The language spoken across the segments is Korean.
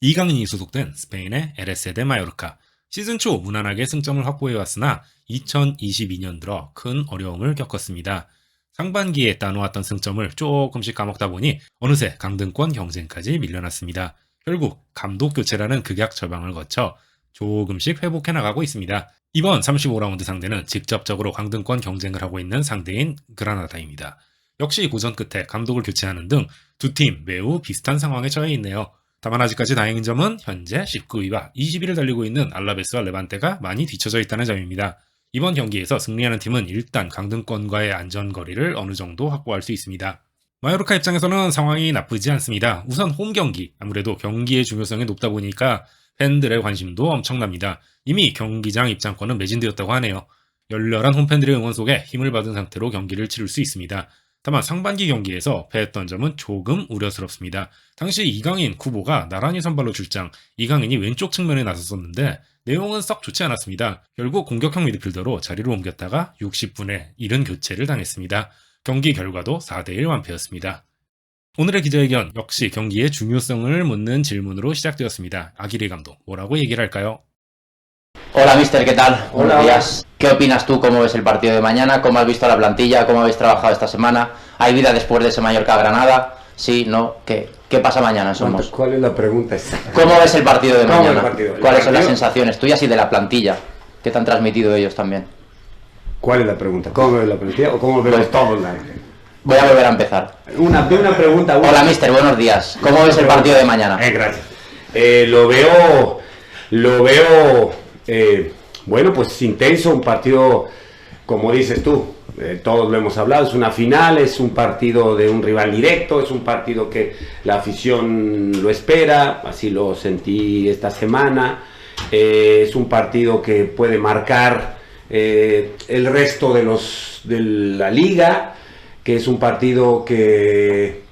이강인이 소속된 스페인의 데 마요르카. 시즌 초 무난하게 승점을 확보해왔으나 2022년 들어 큰 어려움을 겪었습니다. 상반기에 따놓았던 승점을 조금씩 까먹다 보니 어느새 강등권 경쟁까지 밀려났습니다. 결국 감독 교체라는 극약 처방을 거쳐 조금씩 회복해 나가고 있습니다. 이번 35라운드 상대는 직접적으로 강등권 경쟁을 하고 있는 상대인 그라나다입니다. 역시 고전 끝에 감독을 교체하는 등 두 팀 매우 비슷한 상황에 처해 있네요. 다만 아직까지 다행인 점은 현재 19위와 20위를 달리고 있는 알라베스와 레반테가 많이 뒤쳐져 있다는 점입니다. 이번 경기에서 승리하는 팀은 일단 강등권과의 안전거리를 어느 정도 확보할 수 있습니다. 마요르카 입장에서는 상황이 나쁘지 않습니다. 우선 홈 경기, 아무래도 경기의 중요성이 높다 보니까 팬들의 관심도 엄청납니다. 이미 경기장 입장권은 매진되었다고 하네요. 열렬한 홈팬들의 응원 속에 힘을 받은 상태로 경기를 치를 수 있습니다. 다만 상반기 경기에서 패했던 점은 조금 우려스럽습니다. 당시 이강인, 쿠보가 나란히 선발로 출장, 이강인이 왼쪽 측면에 나섰었는데 내용은 썩 좋지 않았습니다. 결국 공격형 미드필더로 자리를 옮겼다가 60분에 이른 교체를 당했습니다. 경기 결과도 4대1 완패였습니다. 오늘의 기자회견 역시 경기의 중요성을 묻는 질문으로 시작되었습니다. 아기리 감독, 뭐라고 얘기를 할까요? Hola, mister, ¿qué tal? Hola, Buenos días. ¿Qué opinas tú? ¿Cómo ves el partido de mañana? ¿Cómo has visto la plantilla? ¿Cómo habéis trabajado esta semana? ¿Hay vida después de ese Mallorca-Granada? Sí, no. ¿Qué, ¿Qué pasa mañana? Somos. ¿Cuál es la pregunta? ¿Cómo ves el partido de ¿Cómo mañana? partido? ¿Cuáles son las partido- sensaciones tuyas y de la plantilla? que te han transmitido ellos también? ¿Cuál es la pregunta? ¿Cómo ves la plantilla o cómo vemos Pues- todos la Voy a volver a empezar. Una, de una pregunta. una- Hola, mister, buenos días. ¿Cómo ves el partido de mañana? Eh, gracias. Eh, lo veo, lo veo, eh, bueno, pues intenso, un partido, como dices tú, eh, todos lo hemos hablado, es una final, es un partido de un rival directo, es un partido que la afición lo espera, así lo sentí esta semana, eh, es un partido que puede marcar el resto de los de la liga, que es un partido que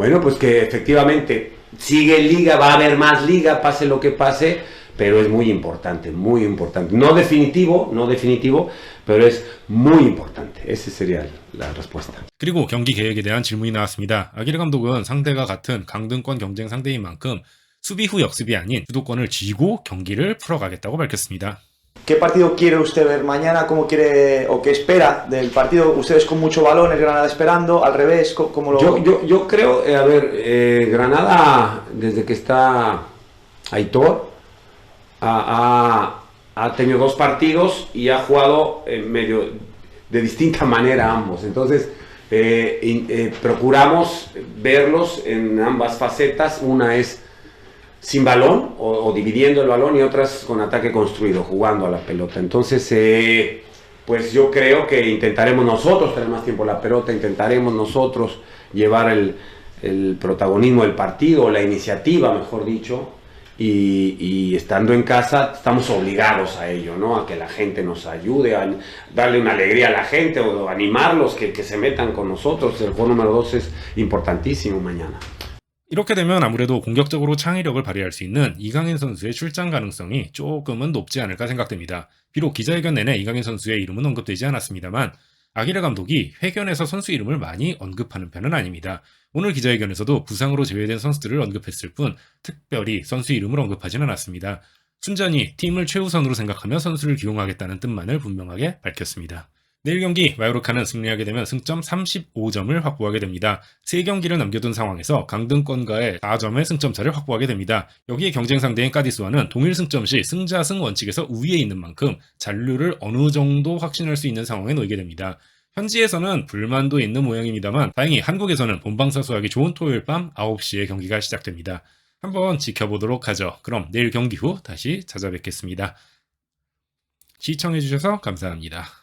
bueno, pues que efectivamente sigue liga, va a haber más liga, pase lo que pase, pero es muy importante, muy importante. No definitivo, no definitivo, pero es muy importante. Esa sería la respuesta. 그리고 경기 계획에 대한 질문이 나왔습니다. 아기르 감독은 상대가 같은 강등권 경쟁 상대인 만큼 수비 후 역습이 아닌 주도권을 쥐고 경기를 풀어가겠다고 밝혔습니다. ¿Qué partido quiere usted ver mañana? ¿Cómo quiere o qué espera del partido? Ustedes con mucho balón, el Granada esperando, al revés, co- ¿cómo lo...? Yo, yo, yo creo, eh, a ver, eh, Granada, desde que está Aitor, ha, ha- tenido dos partidos y ha jugado en medio de distinta manera ambos. Entonces, eh, eh, procuramos verlos en ambas facetas. Una es sin balón o, dividiendo el balón y otras con ataque construido, jugando a la pelota. Entonces, eh, pues yo creo que intentaremos nosotros tener más tiempo la pelota, intentaremos nosotros llevar el, el protagonismo del partido, la iniciativa, mejor dicho, y, y estando en casa estamos obligados a ello, ¿no? A que la gente nos ayude, a darle una alegría a la gente o animarlos que, que se metan con nosotros. El juego número dos es importantísimo mañana. 이렇게 되면 아무래도 공격적으로 창의력을 발휘할 수 있는 이강인 선수의 출장 가능성이 조금은 높지 않을까 생각됩니다. 비록 기자회견 내내 이강인 선수의 이름은 언급되지 않았습니다만 아기레 감독이 회견에서 선수 이름을 많이 언급하는 편은 아닙니다. 오늘 기자회견에서도 부상으로 제외된 선수들을 언급했을 뿐 특별히 선수 이름을 언급하지는 않았습니다. 순전히 팀을 최우선으로 생각하며 선수를 기용하겠다는 뜻만을 분명하게 밝혔습니다. 내일 경기 마요르카는 승리하게 되면 승점 35점을 확보하게 됩니다. 3경기를 남겨둔 상황에서 강등권과의 4점의 승점 차를 확보하게 됩니다. 여기에 경쟁 상대인 까디스와는 동일 승점 시 승자승 원칙에서 우위에 있는 만큼 잔류를 어느 정도 확신할 수 있는 상황에 놓이게 됩니다. 현지에서는 불만도 있는 모양입니다만 다행히 한국에서는 본방 사수하기 좋은 토요일 밤 9시에 경기가 시작됩니다. 한번 지켜보도록 하죠. 그럼 내일 경기 후 다시 찾아뵙겠습니다. 시청해주셔서 감사합니다.